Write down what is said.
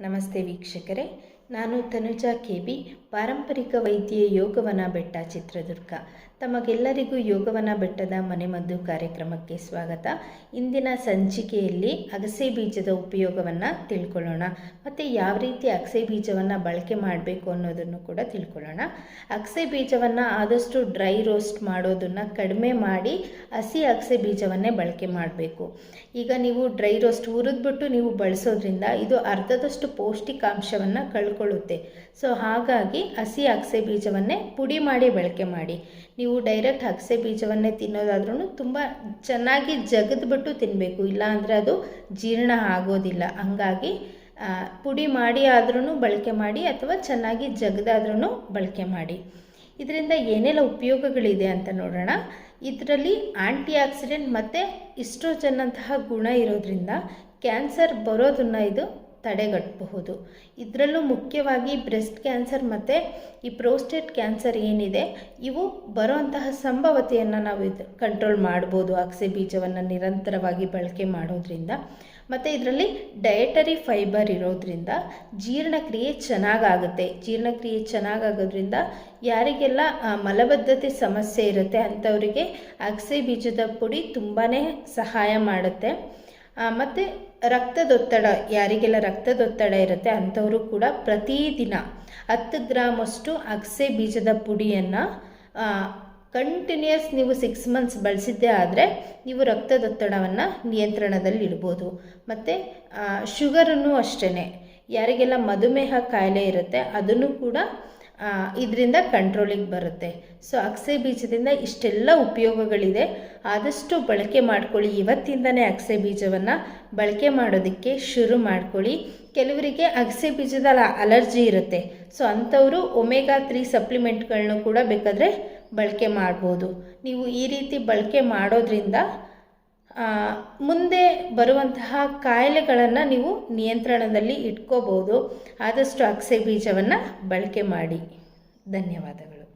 ನಮಸ್ತೆ ವೀಕ್ಷಕರೇ. ನಾನು ತನುಜಾ ಕೆ ಬಿ ಪಾರಂಪರಿಕ ವೈದ್ಯ ಯೋಗವನ ಬೆಟ್ಟ ಚಿತ್ರದುರ್ಗ. ತಮಗೆಲ್ಲರಿಗೂ ಯೋಗವನ ಬೆಟ್ಟದ ಮನೆಮದ್ದು ಕಾರ್ಯಕ್ರಮಕ್ಕೆ ಸ್ವಾಗತ. ಇಂದಿನ ಸಂಚಿಕೆಯಲ್ಲಿ ಅಗಸೆ ಬೀಜದ ಉಪಯೋಗವನ್ನು ತಿಳ್ಕೊಳ್ಳೋಣ. ಮತ್ತು ಯಾವ ರೀತಿ ಅಗಸೆ ಬೀಜವನ್ನು ಬಳಕೆ ಮಾಡಬೇಕು ಅನ್ನೋದನ್ನು ಕೂಡ ತಿಳ್ಕೊಳ್ಳೋಣ. ಅಗಸೆ ಬೀಜವನ್ನು ಆದಷ್ಟು ಡ್ರೈ ರೋಸ್ಟ್ ಮಾಡೋದನ್ನು ಕಡಿಮೆ ಮಾಡಿ ಹಸಿ ಅಗಸೆ ಬೀಜವನ್ನೇ ಬಳಕೆ ಮಾಡಬೇಕು. ಈಗ ನೀವು ಡ್ರೈ ರೋಸ್ಟ್ ಹುರಿದ್ಬಿಟ್ಟು ನೀವು ಬಳಸೋದ್ರಿಂದ ಇದು ಅರ್ಧದಷ್ಟು ಪೌಷ್ಟಿಕಾಂಶವನ್ನು ಕಳ್ಕೊಳ್ಳುತ್ತೆ ಸೊ ಹಾಗಾಗಿ ಹಸಿ ಅಗಸೆ ಬೀಜವನ್ನೇ ಪುಡಿ ಮಾಡಿ ಬಳಕೆ ಮಾಡಿ. ನೀವು ಡೈರೆಕ್ಟ್ ಅಗಸೆ ಬೀಜವನ್ನೇ ತಿನ್ನೋದಾದ್ರೂ ತುಂಬ ಚೆನ್ನಾಗಿ ಜಗದ್ಬಿಟ್ಟು ತಿನ್ನಬೇಕು ಇಲ್ಲಾಂದರೆ ಅದು ಜೀರ್ಣ ಆಗೋದಿಲ್ಲ. ಹಂಗಾಗಿ ಪುಡಿ ಮಾಡಿ ಆದ್ರೂ ಬಳಕೆ ಮಾಡಿ ಅಥವಾ ಚೆನ್ನಾಗಿ ಜಗದಾದ್ರೂ ಬಳಕೆ ಮಾಡಿ. ಇದರಿಂದ ಏನೆಲ್ಲ ಉಪಯೋಗಗಳಿದೆ ಅಂತ ನೋಡೋಣ. ಇದರಲ್ಲಿ ಆಂಟಿ ಆಕ್ಸಿಡೆಂಟ್ ಮತ್ತು ಇಸ್ಟ್ರೋಜನ್ ಅಂತಹ ಗುಣ ಇರೋದ್ರಿಂದ ಕ್ಯಾನ್ಸರ್ ಬರೋದನ್ನು ಇದು ತಡೆಗಟ್ಟಬಹುದು. ಇದರಲ್ಲೂ ಮುಖ್ಯವಾಗಿ ಬ್ರೆಸ್ಟ್ ಕ್ಯಾನ್ಸರ್ ಮತ್ತು ಈ ಪ್ರೋಸ್ಟೇಟ್ ಕ್ಯಾನ್ಸರ್ ಏನಿದೆ, ಇವು ಬರುವಂತಹ ಸಂಭವತೆಯನ್ನು ನಾವು ಇದು ಕಂಟ್ರೋಲ್ ಮಾಡ್ಬೋದು ಅಗಸೆ ಬೀಜವನ್ನು ನಿರಂತರವಾಗಿ ಬಳಕೆ ಮಾಡೋದ್ರಿಂದ. ಮತ್ತು ಇದರಲ್ಲಿ ಡಯಟರಿ ಫೈಬರ್ ಇರೋದ್ರಿಂದ ಜೀರ್ಣಕ್ರಿಯೆ ಚೆನ್ನಾಗಾಗುತ್ತೆ. ಜೀರ್ಣಕ್ರಿಯೆ ಚೆನ್ನಾಗಾಗೋದ್ರಿಂದ ಯಾರಿಗೆಲ್ಲ ಮಲಬದ್ಧತೆ ಸಮಸ್ಯೆ ಇರುತ್ತೆ ಅಂಥವರಿಗೆ ಅಗಸೆ ಬೀಜದ ಪುಡಿ ತುಂಬಾ ಸಹಾಯ ಮಾಡುತ್ತೆ. ಮತ್ತು ರಕ್ತದೊತ್ತಡ, ಯಾರಿಗೆಲ್ಲ ರಕ್ತದೊತ್ತಡ ಇರುತ್ತೆ ಅಂಥವರು ಕೂಡ ಪ್ರತಿದಿನ ಹತ್ತು ಗ್ರಾಮಷ್ಟು ಅಗಸೆ ಬೀಜದ ಪುಡಿಯನ್ನು ಕಂಟಿನ್ಯೂಸ್ ನೀವು ಸಿಕ್ಸ್ ಮಂತ್ಸ್ ಬಳಸಿದ್ದೇ ಆದರೆ ನೀವು ರಕ್ತದೊತ್ತಡವನ್ನು ನಿಯಂತ್ರಣದಲ್ಲಿ ಇಡ್ಬೋದು. ಮತ್ತು ಶುಗರನ್ನು ಅಷ್ಟೇ ಯಾರಿಗೆಲ್ಲ ಮಧುಮೇಹ ಕಾಯಿಲೆ ಇರುತ್ತೆ ಅದನ್ನು ಕೂಡ ಇದರಿಂದ ಕಂಟ್ರೋಲಿಗೆ ಬರುತ್ತೆ. ಸೊ ಅಗಸೆ ಬೀಜದಿಂದ ಇಷ್ಟೆಲ್ಲ ಉಪಯೋಗಗಳಿದೆ. ಆದಷ್ಟು ಬಳಕೆ ಮಾಡ್ಕೊಳ್ಳಿ. ಇವತ್ತಿಂದನೇ ಅಗಸೆ ಬೀಜವನ್ನು ಬಳಕೆ ಮಾಡೋದಕ್ಕೆ ಶುರು ಮಾಡ್ಕೊಳ್ಳಿ. ಕೆಲವರಿಗೆ ಅಗಸೆ ಬೀಜದ ಅಲರ್ಜಿ ಇರುತ್ತೆ. ಸೊ ಅಂಥವರು ಒಮೆಗಾ ತ್ರೀ ಸಪ್ಲಿಮೆಂಟ್ಗಳನ್ನು ಕೂಡ ಬೇಕಾದರೆ ಬಳಕೆ ಮಾಡ್ಬೋದು. ನೀವು ಈ ರೀತಿ ಬಳಕೆ ಮಾಡೋದ್ರಿಂದ ಮುಂದೆ ಬರುವಂತಹ ಕಾಯಿಲೆಗಳನ್ನು ನೀವು ನಿಯಂತ್ರಣದಲ್ಲಿ ಇಟ್ಕೋಬೋದು. ಆದಷ್ಟು ಅಗಸೆ ಬೀಜವನ್ನು ಬಳಕೆ ಮಾಡಿ. ಧನ್ಯವಾದಗಳು.